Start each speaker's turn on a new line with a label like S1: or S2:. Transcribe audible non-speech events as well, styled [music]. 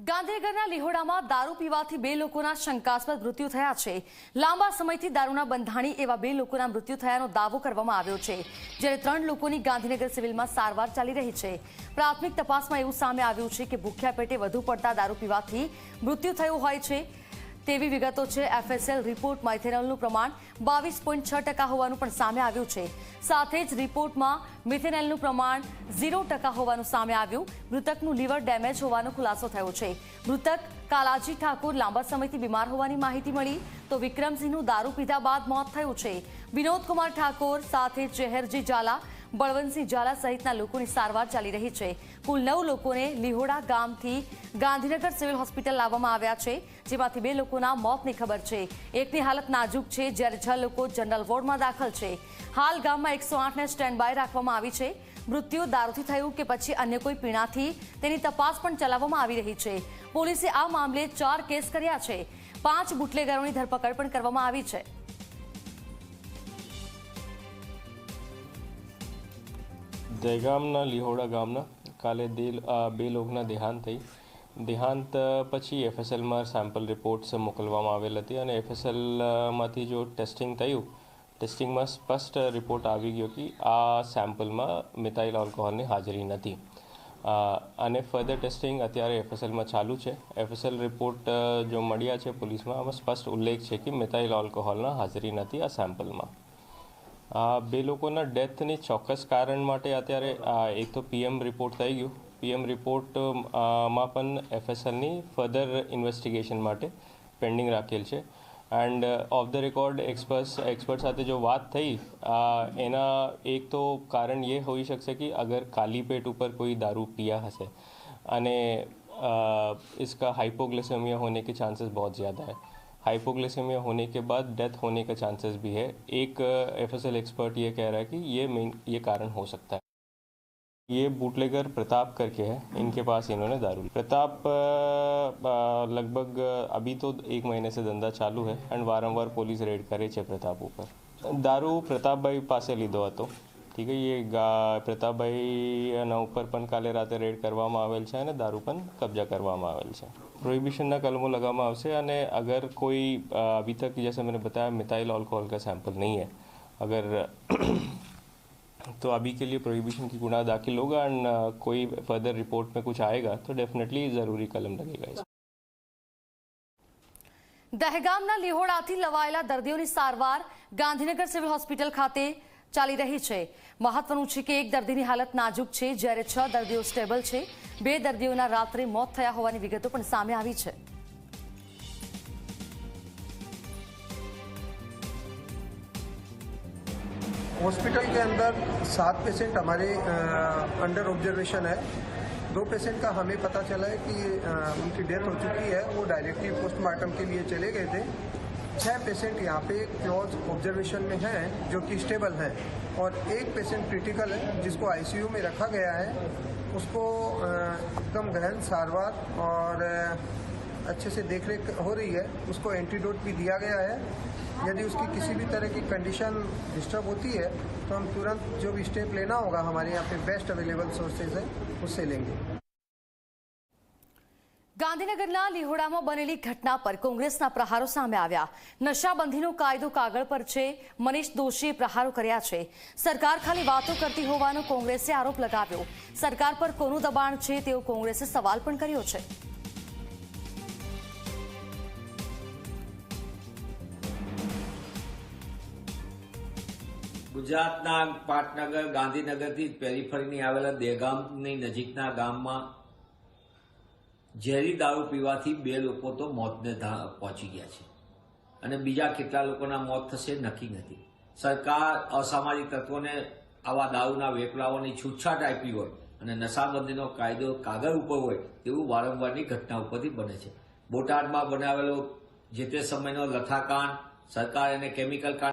S1: ગાંધીનગરના લિહોડામાં દારૂ પીવાથી બે લોકોના શંકાસ્પદ મૃત્યુ થયા છે. લાંબા સમયથી દારૂના બંધાણી એવા બે લોકોના મૃત્યુ થયાનો દાવો કરવામાં આવ્યો છે, જ્યારે ત્રણ લોકોની ગાંધીનગર સિવિલમાં સારવાર ચાલી રહી છે. પ્રાથમિક તપાસમાં એવું સામે આવ્યું છે કે ભૂખ્યા પેટે વધુ પડતા દારૂ પીવાથી મૃત્યુ થયું હોય છે. તેવી વિગતો છે એફએસએલ રિપોર્ટમાં ઇથેનોલનું પ્રમાણ. બાવીસ પોઈન્ટ છ ટકા હોવાનું પણ સામે આવ્યું છે. સાથે જ રિપોર્ટમાં મિથેનોલનું પ્રમાણ ઝીરો ટકા હોવાનું સામે આવ્યું. મૃતકનું લીવર ડેમેજ હોવાનો ખુલાસો થયો છે. મૃતક કાલાજી ઠાકોર લાંબા સમયથી બીમાર હોવાની માહિતી મળી તો વિક્રમસિંહનું દારૂ પીધા બાદ મોત થયું છે. વિનોદ કુમાર ઠાકોર સાથે ચેહરજી ઝાલા બળવંતસિંહ ઝાલા સહિતના લોકોની સારવાર ચાલી રહી છે. કુલ નવ લોકોને લીહોડા ગામથી ગાંધીનગર સિવિલ હોસ્પિટલ લાવવામાં આવ્યા છે, જેમાંથી બે લોકોના મોતની ખબર છે. એકની હાલત નાજુક છે, જ્યારે છ લોકો જનરલ વોર્ડમાં દાખલ છે. હાલ ગામમાં એકસો આઠને સ્ટેન્ડ બાય રાખવામાં આવી છે. મૃત્યુ દારૂથી થયું કે પછી અન્ય કોઈ પીણાથી? તેની તપાસ પણ ચલાવવામાં આવી રહી છે. પોલીસે આ મામલે ચાર કેસ કર્યા છે. પાંચ બુટલેગરોની ધરપકડ પણ કરવામાં આવી છે.
S2: દહેગામના લિહોડા ગામના, કાલે દેલ બે લોકોના દેહાંત થઈ. દેહાંત પછી એફએસએલમાં સેમ્પલ રિપોર્ટ્સ મોકલવામાં આવેલ હતી અને એફએસએલમાંથી જો ટેસ્ટિંગ થયું ટેસ્ટિંગમાં સ્પષ્ટ રિપોર્ટ આવી ગયો કે આ સેમ્પલમાં મિથાઇલ આલ્કોહોલની હાજરી નથી. અને ફર્ધર ટેસ્ટિંગ અત્યારે એફએસએલમાં ચાલુ છે. એફએસએલ રિપોર્ટ જો મળ્યા છે પોલીસમાં, આમાં સ્પષ્ટ ઉલ્લેખ છે કે મિથાઇલ આલ્કોહોલના હાજરી નથી આ સેમ્પલમાં બે લોકોના ડેથની ચોક્કસ કારણ માટે અત્યારે આ એક તો પીએમ રિપોર્ટ થઈ ગયું પીએમ રિપોર્ટમાં પણ એફએસએલની ફર્ધર ઇન્વેસ્ટિગેશન માટે પેન્ડિંગ રાખેલ છે and off the record expert expert સાથે જો વાત થઈ આ, એના એક તો કારણ ये હોઈ શકશે कि अगर खाली पेट ऊपर कोई दारू पिया हसे અને अ, इसका हाइपोग्लिसेमिया होने के चांसेस बहुत ज़्यादा है हाइपोग्लिसेमिया होने के बाद डेथ होने का चांसेस भी है एक एफ एस एल एक्सपर्ट ये कह रहा है कि ये मेन ये कारण हो सकता है ये बूटलेगर प्रताप करके है इनके पास इन्होंने दारू ली। प्रताप अ, अ, लगभग अभी तो एक महीने से धंधा चालू है एंड वारंवार पुलिस रेड करे છે પ્રતાપ ઉપર દારૂ પ્રતાપભાઈ પાસે લીધો હતો ઠીક છે એ ગા- પ્રતાપભાઈના ઉપર પણ કાલે રાતે રેડ કરવામાં આવેલ છે અને દારૂ પણ કબજા કરવામાં આવેલ છે પ્રોહિબિશનના कलमों લગાવવામાં આવશે અને અગર કોઈ અભી તક જૈસે मैंने बताया मिथाइल अल्कोहल का सैंपल नहीं है। अगर [clears throat] तो अभी के लिए प्रोहिबिशन की गुनाह दाखिल होगा एंड कोई फर्दर रिपोर्ट में कुछ आएगा तो डेफिनेटली ज़रूरी कलम लगेगा इसमें
S1: દહેગામના લિહોડાથી दर्दियों દર્દીઓની સારવાર गांधीनगर સિવિલ હોસ્પિટલ खाते ચાલી રહી છે મહત્વનું છે કે એક દર્દીની હાલત નાજુક છે જ્યારે છ દર્દીઓ સ્ટેબલ છે બે દર્દીઓના રાત્રે મોત થયા હોવાની વિગતો પણ સામે આવી છે
S3: हॉस्पिटल के अंदर सात पेशेंट हमारे अंडर ऑब्जर्वेशन है दो पेशेंट का हमें पता चला है कि अ, उनकी डेथ हो चुकी है वो डायरेक्टली पोस्टमार्टम के लिए चले गए थे छह पेशेंट यहाँ पे क्लोज ऑब्जर्वेशन में हैं, जो कि स्टेबल हैं। और एक पेशेंट क्रिटिकल है, जिसको आईसीयू में रखा गया है। उसको एकदम गहन, सारवार और अच्छे से देख रेख हो रही है। उसको एंटीडोट भी दिया गया है। यदि उसकी किसी भी तरह की कंडीशन डिस्टर्ब होती है तो हम तुरंत जो भी स्टेप लेना होगा, हमारे यहाँ पे बेस्ट अवेलेबल सोर्सेज है, उससे लेंगे।
S1: ગાંધીનગરના લીહોડામાં બનેલી ઘટના પર કોંગ્રેસના પ્રહારો સામે આવ્યા. નશાબંધીનો કાયદો કાગળ પર છે. મનીષ દોશીએ પ્રહારો કર્યા છે. સરકાર ખાલી વાતો કરતી હોવાનો કોંગ્રેસે આરોપ લગાવ્યો. સરકાર પર કોનું દબાણ છે તેવો કોંગ્રેસે સવાલ પણ કર્યો છે.
S4: ગુજરાતના પાટનગર, ગાંધીનગરથી પેરીફરીની આવેલા દેગામની નજીકના ગામમાં ઝેરી દારૂ પીવાથી બે લોકો તો મોતને પહોંચી ગયા છે. અને બીજા કેટલા લોકોના મોત થશે નક્કી નથી. સરકાર અસામાજિક તત્વોને આવા દારૂના વેપલાઓની છૂટછાટ આપી હોય અને નશાબંધીનો કાયદો કાગળ ઉપર હોય તેવું વારંવારની ઘટના ઉપરથી બને છે. બોટાદમાં બનાવેલો જે તે સમયનો લથાકાંડ, સરકાર એને કેમિકલ કાંડ